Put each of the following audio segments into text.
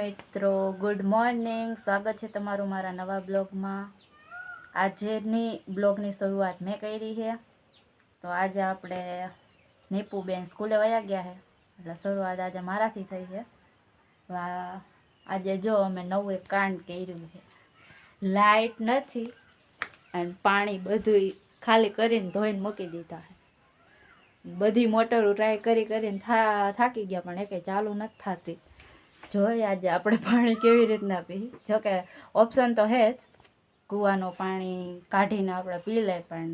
મિત્રો good morning સ્વાગત છે તમારું મારા નવા બ્લોગમાં. આજેની બ્લોગની શરૂઆત મેં કરી છે. તો આજે આપણે નીપુબેન સ્કૂલે વયા ગયા છે. એટલે શરૂઆત આજે મારાથી થઈ છે. આજે જો અમે નવું એક કાંડ કર્યું છે. લાઇટ નથી અને પાણી બધું ખાલી કરીને ધોઈને મૂકી દીધા છે. બધી મોટરો ટ્રાય કરી કરીને થાકી ગયા, પણ એકે ચાલુ નથી થતી. જોઈએ આજે આપણે પાણી કેવી રીતના પી, જોકે ઓપ્શન તો છે જ. કૂવાનું પાણી કાઢીને આપણે પી લે પણ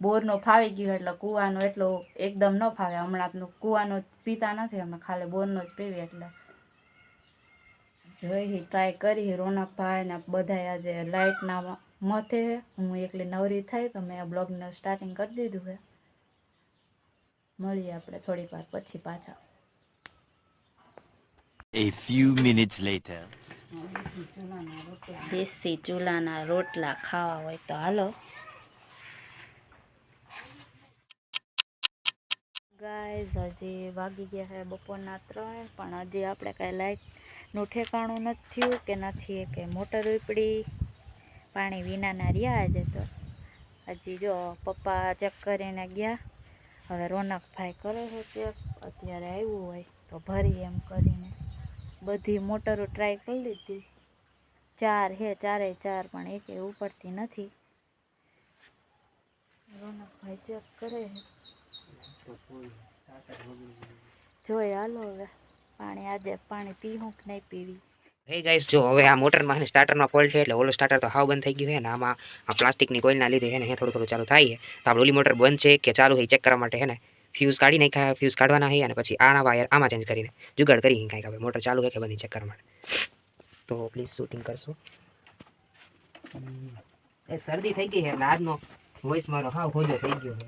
બોરનો ફાવી ગયો એટલે કૂવાનો એટલો એકદમ ન ફાવે. હમણાં કૂવાનું પીતા નથી, અમે ખાલી બોરનો જ પીવી એટલે. જોઈ ટ્રાય કરી. રોનકભાઈ ને બધા આજે લાઇટના મથે. હું એકલી નવરી થઈ તો મેં બ્લોગને સ્ટાર્ટિંગ કરી દીધું છે. મળીએ આપણે થોડી વાર પછી પાછા. A few minutes later. દેશી ચૂલાના રોટલા ખાવા હોય તો હાલો. ગાઈઝ હજી વાગી ગયા છે બપોરના ત્રણ, પણ હજી આપણે કાંઈ લાઇટનું ઠેકાણું નથી થયું કે નથી કે મોટર ઉપડી. પાણી વિનાના રહ્યા આજે તો. હજી જો પપ્પા ચેક કરીને ગયા. હવે રોનકભાઈ કરે છે ચેક. અત્યારે આવ્યું હોય તો ભરી એમ કરીને. બધી મોટરો ટ્રાય કરી લીધી. ચાર હે ચારે ચાર, પણ એક ઉપડતી નથી. રોનકભાઈ ચેક કરે જોઈ, હાલો હવે. પાણી આજે, પાણી પીવું કે નહીં પીવી? હે ગાઈસ જો હવે આ મોટરમાં અને સ્ટાર્ટરમાં ફોલ્ટ છે એટલે ઓલો સ્ટાર્ટર તો હાવ બંધ થઈ ગયું છે ને આમાં આ પ્લાસ્ટિકની કોઈલના લીધે છે ને થોડું થોડું ચાલુ થાય છે. તો આપણે ઓલી મોટર બંધ છે કે ચાલુ છે ચેક કરવા માટે છે ને? ફ્યુઝ કાઢી નાખ્યા ફ્યુઝ કાઢવાના હોય અને પછી આના વાયર આમાં ચેન્જ કરીને જુગાડ કરી કાંઈક હવે. મોટર ચાલુ કે બધી ચેક કરવા માટે તો પ્લીઝ શૂટિંગ કરશો. એ શરદી થઈ ગઈ છે એટલે આજનો વોઇસ મારો હાવ હોજો થઈ ગયો છે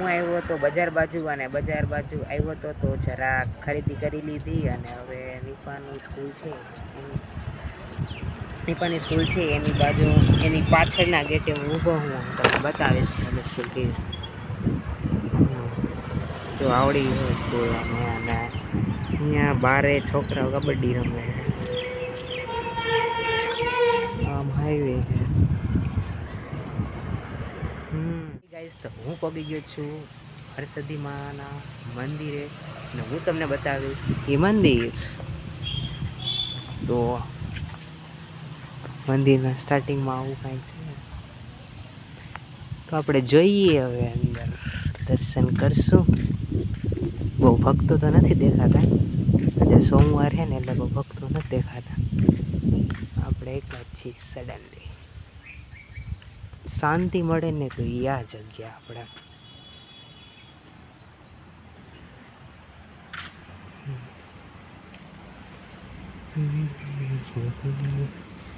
હું આવ્યો તો બજાર બાજુ અને બજાર બાજુ આવ્યો તો તો જરા ખરીદી કરી લીધી અને હવે નિપાની સ્કૂલ છે. નિપાની સ્કૂલ છે, એની બાજુ, એની પાછળના ગેટે હું ઊભો હું તમને બતાવીશ અમે સ્કૂલ કેવી જો આવડી હોય સ્કૂલ અને અહીંયા બારે છોકરાઓ કબડ્ડી રમે આમ હાઈવે છે ગાઈસ તો હું પગી ગયો છું હરસદી માના મંદિરે અને હું તમને બતાવીશ એ મંદિર. તો મંદિરના સ્ટાર્ટિંગમાં આવું કાંઈક છે? તો આપણે જોઈએ હવે અંદર. દર્શન કરશું. બહુ ભક્તો તો નથી દેખાતા. આજે સોમવાર છે ને એટલે બહુ ભક્તો નથી દેખાતા. આપણે એક જ છીએ સડનલી શાંતિ મળે ને તો એ આ જગ્યા આપણે.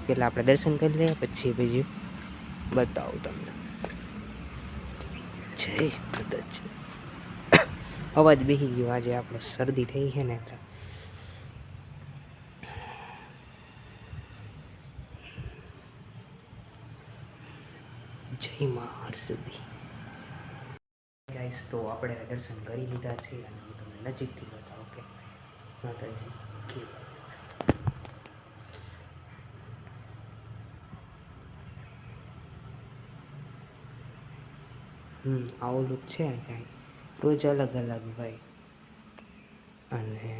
પેલા આપણે દર્શન કરી લઈએ પછી બીજું બતાવું તમને. જય માતાજી. અવાજ બેસી ગયો, આજે આપણો શરદી થઈ છે ને એટલે જય માં હરસદી ગાઈસ તો આપણે દર્શન કરી લીધા છે અને હું તમને નજીકથી બતાવું કે માતાજી કેવું હમ આવું લુક છે કાંઈ રોજ અલગ અલગ ભાઈ અને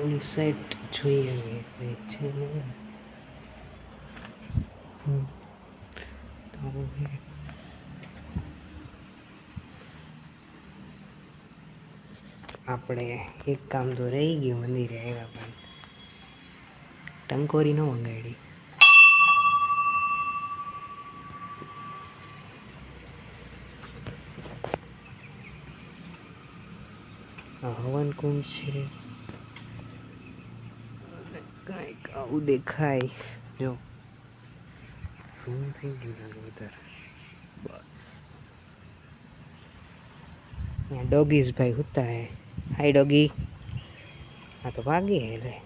ઓલી સેટ જોઈએ હવે કંઈક છે ને આપણે એક કામ તો રહી ગયું, મંદિરે આવ્યા પણ. ટંકોરી ન મંગાડી હવન કુંડ છે અને કાંઈક આવું દેખાય. જો. શું થઈ ગયું લાગે વધારે બસ. ત્યાં ડોગીઝ ભાઈ હોતા હે. Hi doggy. આ તો ભાગી હે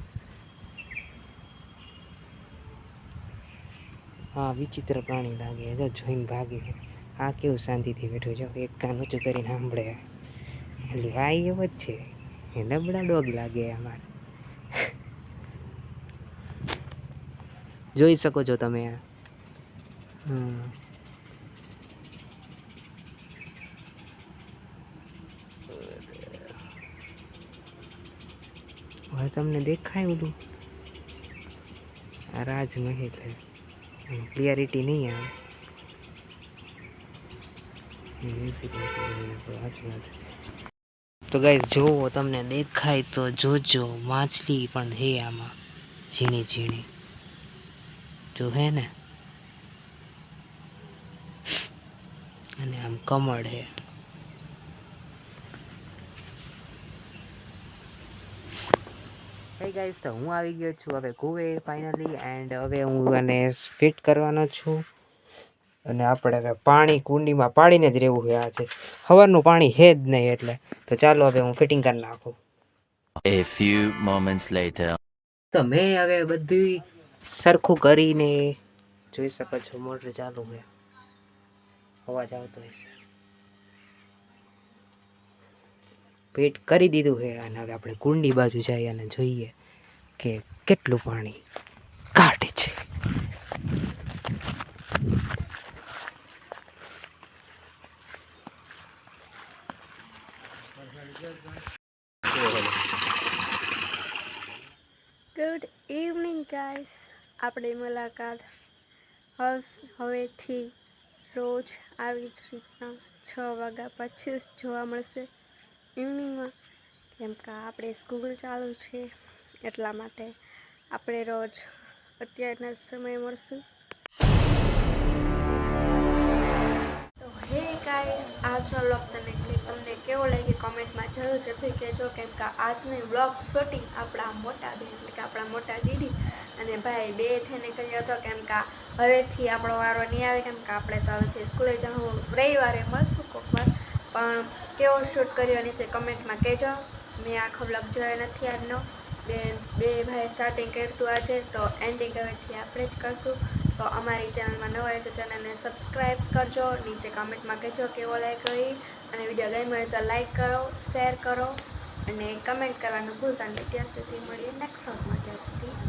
હા વિચિત્ર પ્રાણી લાગે જો જોઈને ભાગી આ કેવું શાંતિથી બેઠું જો એક કાન ઊંચું કરીને સાંભળે. એટલે આ એવો જ છે. એ નબળા ડોગ લાગે અમારે. જોઈ શકો છો તમે હમ. હવે તમને દેખાય બધું રાજમહેલ ક્લિયરિટી નહીં આવે. તો ગાઈઝ જોવો, તમને દેખાય તો જોજો. માછલી પણ છે આમાં. ઝીણી ઝીણી જો હે ને? અને આમ કમળ હે. હે ગાઈઝ તો હું આવી ગયો છું હવે કુવે ફાઇનલી એન્ડ હવે હું આને ફિટ કરવાનો છું. અને આપણે હવે પાણી કુંડીમાં પાડીને જ રહેવું છે. આજે સવારનું પાણી છે જ નહીં એટલે. તો ચાલો હવે હું ફિટિંગ કરી નાખું. A few moments later. તો મેં હવે બધું સરખું કરીને જોઈ શકો છો, મોટર ચાલુ છે. અવાજ આવતો હશે. પેટ કરી દીધું છે, અને હવે આપણે કુંડી બાજુ જઈએ અને જોઈએ કે કેટલું પાણી કાઢે છે ગુડ ઇવનિંગ ગાઈસ આપણી મુલાકાત હવ- હવેથી રોજ આવી જ રીતના છ વાગ્યા પછી જોવા મળશે. ઇવનિંગમાં કેમ કે આપણે સ્કૂલ ચાલુ છે, એટલા માટે આપણે રોજ અત્યારના સમય મળશું. તો હે ગાઈસ આજનો લોક તને કેવો લાગ્યો કોમેન્ટમાં જરૂર જતી કહેજો કેમ કે આજની બ્લોગ શૂટિંગ આપણા મોટા બેન, એટલે કે આપણા મોટા દીદી અને ભાઈ બે થઈને કહ્યો હતો કેમ કે હવેથી આપણો વારો નહીં આવે, કેમ કે આપણે તો હવેથી સ્કૂલે જવું, રવિવારે મળશું કોક વાર. પણ કેવો શૂટ કર્યો નીચે કમેન્ટમાં કહેજો. મેં આખો બ્લોગ જોયો નથી આજનો. બે બે ભાઈ સ્ટાર્ટિંગ કરતું આજે, તો એન્ડિંગ હવેથી આપણે જ કરશું. તો અમારી ચેનલમાં નવા હોય તો ચેનલને સબસ્ક્રાઈબ કરજો, નીચે કમેન્ટમાં કહેજો કેવો લાઈક રહી અને વીડિયો ગમ્યો હોય તો લાઈક કરો શેર કરો અને કમેન્ટ કરવાનું ભૂલતા નહીં. ત્યાં સુધી મળીએ નેક્સ્ટ વ્લોગમાં ત્યાં સુધી